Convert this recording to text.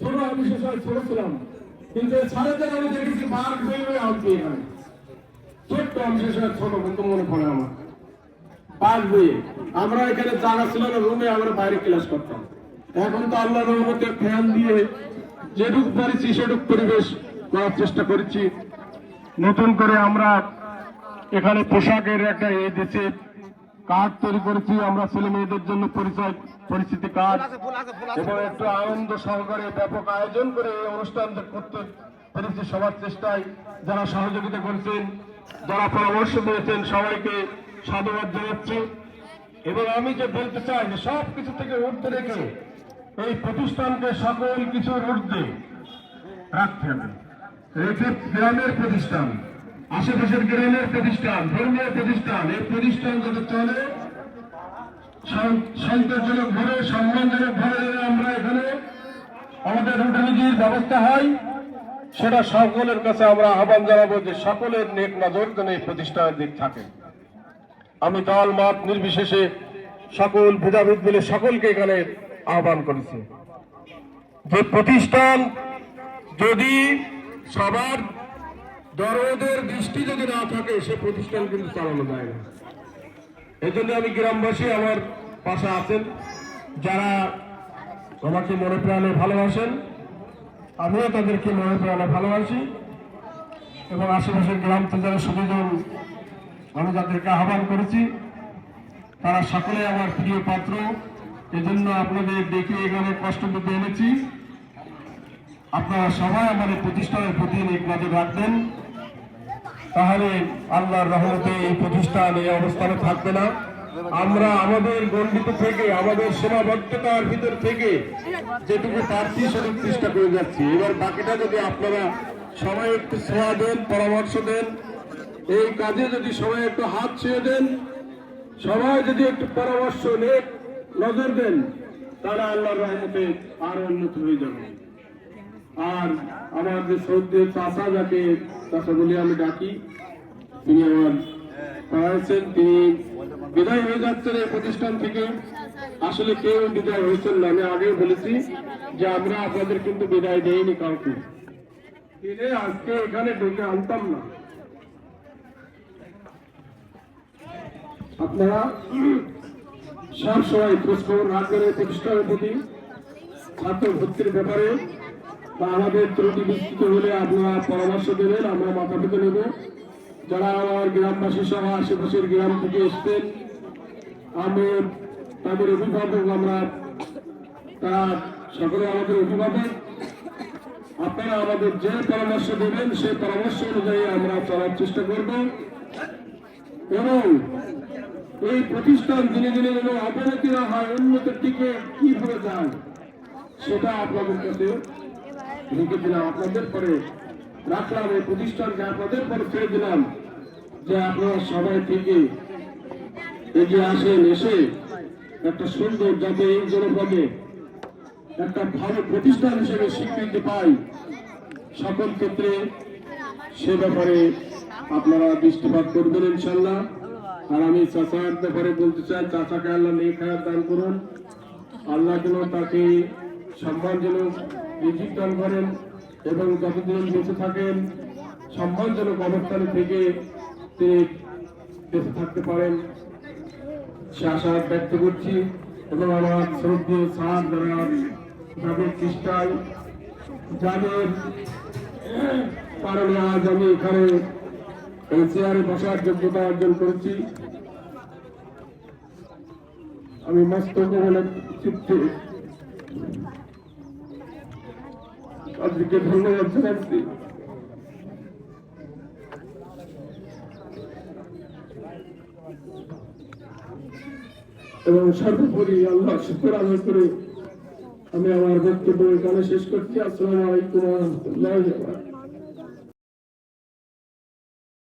ছোট আমি সে সময় ছোট ছিলাম কিন্তু সারাদের আমি দেখেছি মার্ক হয়ে হয়ে এখানে ছোট্ট আমি সে সময় ছোট, কিন্তু মনে পড়ে আমার। পাঁচ বইয়ে। আমরা এখানে জায়গা ছিল রুমে আমরা বাইরে ক্লাস করতাম। এখন তো আল্লাহ রহমতের ফ্যান দিয়ে যেটুক পারিছি, সেটুক পরিবেশ করার চেষ্টা করেছি। নতুন করে আমরা এখানে পোশাকের একটা এ দেশে কার্ড তৈরি করেছি আমরা ছেলে মেয়েদের জন্য পরিচয় পরিচিতি কার্ড। এবং একটু আনন্দ সহকারে ব্যাপক আয়োজন করে এই অনুষ্ঠানটা করতে পেরেছি সবার চেষ্টায়। যারা সহযোগিতা করেছেন যারা পরামর্শ দিয়েছেন সবাইকে সাধুবাদ জানাচ্ছি। এবং আমি যে বলতে চাই যে সব কিছু থেকে উঠতে রেখে এই প্রতিষ্ঠানকে সকল কিছুর ঊর্ধ্বে রাখতে হবে। রেখে গ্রামের প্রতিষ্ঠান আশেপাশের গ্রামের প্রতিষ্ঠান, ধর্মীয় প্রতিষ্ঠান, এই প্রতিষ্ঠান যাতে চলে সন্তোষজনক ভাবে, সম্মানজনক ভাবে আমরা এখানে আমাদের রুটিনিজির ব্যবস্থা হয়, সেটা সকলের কাছে আমরা আহ্বান জানাব যে সকলের নেক নজর যেন এই প্রতিষ্ঠানের দিক থাকে। আমি দল, মত, নির্বিশেষে সকল ভেদাভেদ মিলে সকলকে এখানে আহ্বান করেছি। যে প্রতিষ্ঠান যদি সবার দরদের দৃষ্টি যদি না থাকে, সে প্রতিষ্ঠান কিন্তু চালানো যায় না। এই জন্য আমি গ্রামবাসী আমার পাশে আছেন। যারা আমাকে মনে প্রাণে ভালোবাসেন, আমিও তাদেরকে মনে প্রাণে ভালোবাসি। এবং আশেপাশের গ্রাম থেকে যারা সুবিধন আমি যাদেরকে আহ্বান করেছি, তারা সকলে আমার প্রিয় পাত্র। এজন্য আপনাদের দেখে এখানে কষ্ট পেতে এনেছি। আপনারা সবাই আমাদের প্রতিষ্ঠানের প্রতি নজর রাখবেন। তাহলে আল্লাহর রহমতে এই প্রতিষ্ঠান এই অবস্থানে থাকবে না। আমরা আমাদের গণ্ডিত থেকে, আমাদের সীমাবদ্ধতার ভিতর থেকে যেটুকু পারছি সেটুকু চেষ্টা করে যাচ্ছি। এবার বাকিটা যদি আপনারা সবাই একটু ছোঁয়া দেন, পরামর্শ দেন, এই কাজে যদি সবাই একটু হাত ছুঁয়ে দেন, সবাই যদি একটু পরামর্শ নেক, নজর দেন তারা আল্লাহর রহমতে আরও উন্নত হয়ে যাবে। আর আমার যে সৌদি চাষা যাকে চাষা বলে আমি ডাকি, তিনি আমার পড়াইছেন তিনি বিদায় হয়ে যাচ্ছেন এই প্রতিষ্ঠান থেকে। আসলে কেউ বিদায় হয়েছেন না, আমি আগেও বলেছি যে আমরা আপনাদের কিন্তু বিদায় দেইনি কাউকে। দিলে আজকে এখানে ঢুকে আনতাম না। আপনারা সব সময় খোঁজখবর রাখবেন এই প্রতিষ্ঠানের প্রতি ছাত্র ভর্তির ব্যাপারে বা ত্রুটি বিস্তৃত হলে আপনারা পরামর্শ দেবেন, আমরা মাথা পেতে নেব। যারা আমার গ্রামবাসী সহ আশেপাশের গ্রাম থেকে এসছেন, আমি তাদের অভিভাবক, আমরা তারা সকলে আমাদের অভিভাবক। আপনারা আমাদের যে পরামর্শ দেবেন, সেই পরামর্শ অনুযায়ী আমরা চলার চেষ্টা করব। এবং এই প্রতিষ্ঠান দিনে দিনে যেন অবনতি না হয় উন্নতির দিকে কীভাবে যায়, সেটা আপনাদের কাছে রেখে দিলাম। আপনাদের পরে রাখলাম এই প্রতিষ্ঠানকে আপনাদের পরে ছেড়ে দিলাম, যে আপনারা সবাই থেকে এগিয়ে আসেন, এসে একটা সুন্দর যাতে এই জনপদে একটা ভালো প্রতিষ্ঠান হিসেবে স্বীকৃতি পাই। সকল ক্ষেত্রে সে ব্যাপারে আপনারা দৃষ্টিপাত করবেন ইনশাল্লাহ আর আমি চাচার ব্যাপারে বলতে চাই, চাচাকে আল্লাহ নেই খায়ার দান করুন। আল্লাহ যেন তাকে সম্মানজনক দান করেন এবং যতদিন বেঁচে থাকেন সম্মানজনক অবস্থানে থেকে তিনি বেঁচে থাকতে পারেন। সে আশা ব্যক্ত করছি এবং আমার শ্রদ্ধেয় স্যার যারা যাদের চেষ্টায় যাদের কারণে আজ আমি এখানে চেয়ারে বসার যোগ্যতা অর্জন করেছি। আমি মস্তক বলে চিত্তে তাদেরকে ধন্যবাদ জানাচ্ছি এবং সর্বোপরি আল্লাহ শুক্র আদায় করে আমি আমার বক্তব্য এখানে শেষ করছি। আসসালামু আলাইকুম রহমতুল্লাহ